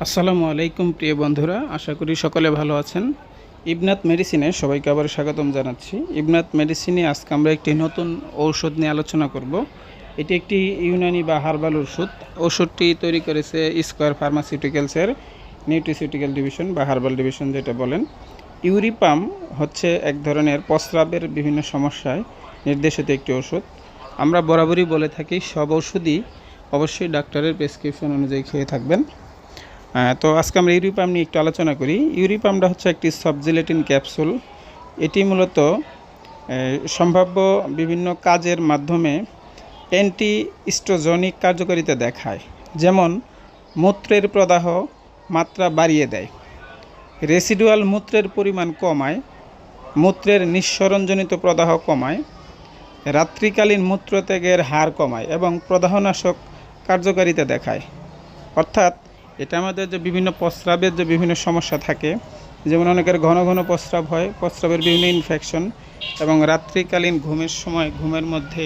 আসসালামু আলাইকুম, প্রিয় বন্ধুরা। আশা করি সকলে ভালো আছেন। ইবনাথ মেডিসিনে সবাইকে আবার স্বাগতম জানাচ্ছি। ইবনাথ মেডিসিনে আজকে আমরা একটি নতুন ঔষধ নিয়ে আলোচনা করব। এটি একটি ইউনানি বা হার্বাল ওষুধ ওষুধটি তৈরি করেছে স্কোয়ার ফার্মাসিউটিক্যালসের নিউট্রিসিউটিক্যাল ডিভিশন বা হার্বাল ডিভিশন যেটা বলেন। ইউরিপাম হচ্ছে এক ধরনের প্রস্রাবের বিভিন্ন সমস্যায় নির্দেশিত একটি ওষুধ আমরা বরাবরই বলে থাকি, সব ওষুধই অবশ্যই ডাক্তারের প্রেসক্রিপশন অনুযায়ী খেয়ে থাকবেন। তো আজকে আমরা ইউরিপাম নিয়ে একটু আলোচনা করি। ইউরিপামটা হচ্ছে একটি সাবজিলেটিন ক্যাপসুল। এটি মূলত সম্ভাব্য বিভিন্ন কাজের মাধ্যমে অ্যান্টি স্ট্রোজনিক কার্যকারিতা দেখায়। যেমন, মূত্রের প্রদাহ মাত্রা বাড়িয়ে দেয়, রেসিডুয়াল মূত্রের পরিমাণ কমায়, মূত্রের নিঃসরণজনিত প্রদাহ কমায়, রাত্রিকালীন মূত্রত্যাগের হার কমায় এবং প্রদাহনাশক কার্যকারিতা দেখায়। অর্থাৎ এটা আমাদের যে বিভিন্ন প্রস্রাবের যে বিভিন্ন সমস্যা থাকে, যেমন অনেকের ঘন ঘন প্রস্রাব হয়, প্রস্রাবের বিভিন্ন ইনফেকশন এবং রাত্রিকালীন ঘুমের সময়, ঘুমের মধ্যে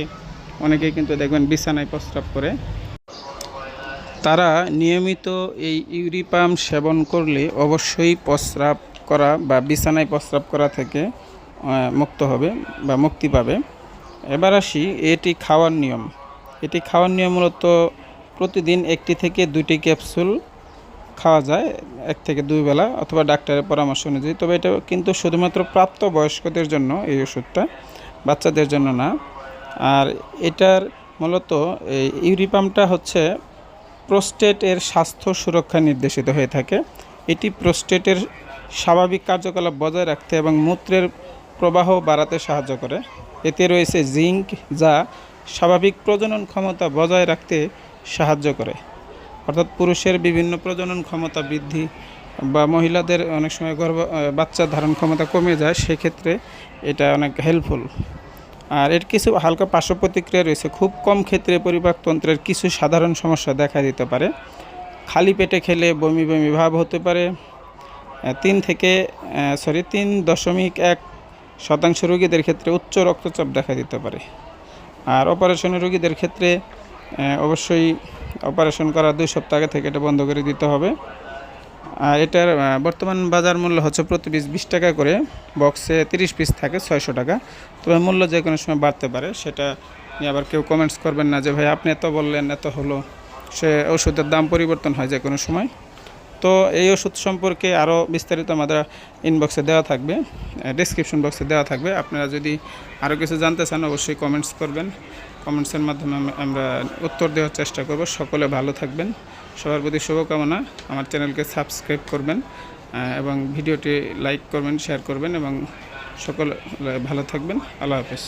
অনেকেই কিন্তু দেখবেন বিছানায় প্রস্রাব করে। তারা নিয়মিত এই ইউরিপাম সেবন করলে অবশ্যই প্রস্রাব করা বা বিছানায় প্রস্রাব করা থেকে মুক্ত হবে বা মুক্তি পাবে। এবার আসি, এটি খাওয়ার নিয়ম। এটি খাওয়ার নিয়ম মূলত প্রতিদিন একটি থেকে দুটি ক্যাপসুল খাওয়া যায় এক থেকে দুই বেলা অথবা ডাক্তারের পরামর্শ অনুযায়ী। তবে এটা কিন্তু শুধুমাত্র প্রাপ্ত বয়স্কদের জন্য এই ওষুধটা, বাচ্চাদের জন্য না। আর এটার মূলত এই ইউরিপামটা হচ্ছে প্রোস্টেটের স্বাস্থ্য সুরক্ষা নির্দেশিত হয়ে থাকে। এটি প্রোস্টেটের স্বাভাবিক কার্যকলাপ বজায় রাখতে এবং মূত্রের প্রবাহ বাড়াতে সাহায্য করে। এতে রয়েছে জিঙ্ক যা স্বাভাবিক প্রজনন ক্ষমতা বজায় রাখতে সাহায্য করে। অর্থাৎ পুরুষের বিভিন্ন প্রজনন ক্ষমতা বৃদ্ধি বা মহিলাদের অনেক সময় গর্ভ বাচ্চা ধারণ ক্ষমতা কমে যায়, সেক্ষেত্রে এটা অনেক হেল্পফুল আর এর কিছু হালকা পার্শ্ব প্রতিক্রিয়া রয়েছে। খুব কম ক্ষেত্রে পরিপাকতন্ত্রের কিছু সাধারণ সমস্যা দেখা দিতে পারে। খালি পেটে খেলে বমি বমি ভাব হতে পারে। তিন থেকে সরি তিন দশমিক এক শতাংশ রোগীদের ক্ষেত্রে উচ্চ রক্তচাপ দেখা দিতে পারে। আর অপারেশনের রোগীদের ক্ষেত্রে অবশ্যই অপারেশন করার দুই সপ্তাহ আগে থেকে এটা বন্ধ করে দিতে হবে। আর এটার বর্তমান বাজার মূল্য হচ্ছে প্রতি পিস বিশ টাকা করে বক্সে তিরিশ পিস থাকে ছয়শো টাকা। তবে মূল্য যে কোনো সময় বাড়তে পারে, সেটা নিয়ে আবার কেউ কমেন্টস করবেন না যে, ভাই, আপনি এত বললেন, এত হলো। সে ওষুধের দাম পরিবর্তন হয় যে কোনো সময়। তো এই ওষুধ সম্পর্কে আরও বিস্তারিত আমাদের ইনবক্সে দেওয়া থাকবে ডিসক্রিপশন বক্সে দেওয়া থাকবে। আপনারা যদি আরও কিছু জানতে চান, অবশ্যই কমেন্টস করবেন। কমেন্টসের মাধ্যমে আমরা উত্তর দেওয়ার চেষ্টা করব। সকলে ভালো থাকবেন। সবার প্রতি শুভকামনা। আমার চ্যানেলকে সাবস্ক্রাইব করবেন এবং ভিডিওটি লাইক করবেন শেয়ার করবেন, এবং সকলে ভালো থাকবেন। আল্লাহ হাফেজ।